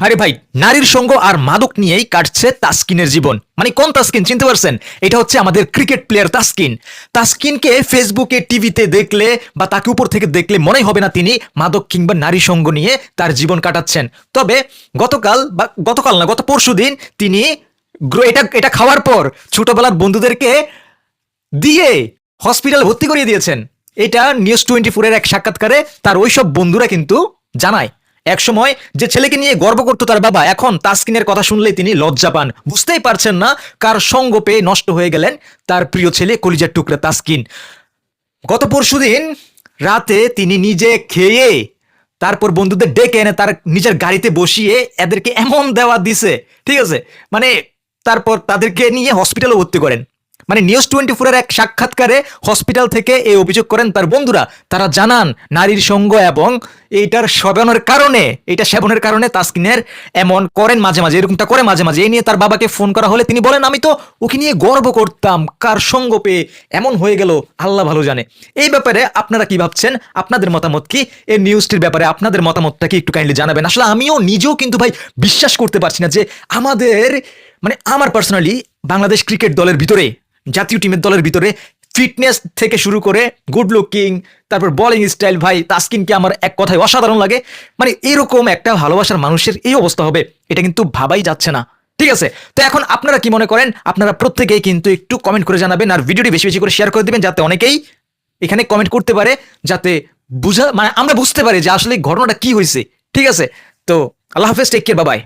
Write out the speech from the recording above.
ভারে ভাই, নারীর সঙ্গ আর মাদক নিয়েই কাটছে তাস্কিনের জীবন। মানে কোন তাস্কিন, চিনতে পারছেন? এটা হচ্ছে আমাদের ক্রিকেট প্লেয়ার তাস্কিন। তাস্কিনকে ফেসবুকে, টিভিতে দেখলে বা তাকে উপর থেকে দেখলে মনে হবে না তিনি মাদক কিংবা নারী সঙ্গ নিয়ে তার জীবন কাটাচ্ছেন। তবে গতকাল বা গতকাল না, গত পরশুদিন তিনি এটা এটা খাওয়ার পর ছোটবেলার বন্ধুদেরকে দিয়ে হসপিটালে ভর্তি করিয়ে দিয়েছেন। এটা নিউজ টোয়েন্টি ফোরের এক সাক্ষাৎকারে তার ওইসব বন্ধুরা কিন্তু জানায়। একসময় যে ছেলেকে নিয়ে গর্ব করতো তার বাবা, এখন তাসকিনের কথা শুনলেই তিনি লজ্জা পান। বুঝতেই পারছেন না কার সঙ্গ পেয়ে নষ্ট হয়ে গেলেন তার প্রিয় ছেলে কলিজার টুকরা তাসকিন। গত পরশুদিন রাতে তিনি নিজে খেয়ে তারপর বন্ধুদের ডেকে এনে তার নিজের গাড়িতে বসিয়ে এদেরকে এমন দেওয়া দিছে, ঠিক আছে? মানে তারপর তাদেরকে নিয়ে হসপিটালে ভর্তি করেন। মানে নিউজ টোয়েন্টি ফোরের এক সাক্ষাৎকারে হসপিটাল থেকে এই অভিযোগ করেন তার বন্ধুরা। তারা জানান, নারীর সঙ্গ এবং এইটার সেবনের কারণে এটা সেবনের কারণে তাসকিনের এমন করেন মাঝে মাঝে, এরকমটা করে মাঝে মাঝে। এই নিয়ে তার বাবাকে ফোন করা হলে তিনি বলেন, আমি তো ওকে নিয়ে গর্ব করতাম, কার সঙ্গ পেয়ে এমন হয়ে গেল, আল্লাহ ভালো জানে। এই ব্যাপারে আপনারা কি ভাবছেন? আপনাদের মতামত কি? এই নিউজটির ব্যাপারে আপনাদের মতামতটা কি একটু কাইন্ডলি জানাবেন? আসলে আমিও নিজেও কিন্তু ভাই বিশ্বাস করতে পারছি না যে আমাদের মানে আমার পার্সোনালি বাংলাদেশ ক্রিকেট দলের ভিতরে জাতীয় টিমের দলের ভিতরে ফিটনেস থেকে শুরু করে গুড লুকিং তারপর বোলিং স্টাইল ভাই, তাসকিনকে আমার এক কথায় অসাধারণ লাগে। মানে এরকম একটা ভালোবাসার মানুষের এই অবস্থা হবে, এটা কিন্তু ভাবাই যাচ্ছে না। ঠিক আছে? তো এখন আপনারা কি মনে করেন? আপনারা প্রত্যেকেই কিন্তু একটু কমেন্ট করে জানাবেন আর ভিডিওটি বেশি বেশি করে শেয়ার করে দেবেন যাতে অনেকেই এখানে কমেন্ট করতে পারে, যাতে বুঝা মানে আমরা বুঝতে পারি যে আসলে ঘটনাটা কি হয়েছে ঠিক আছে? তো আল্লাহ হাফেজ টেক কেয়ার বাবাই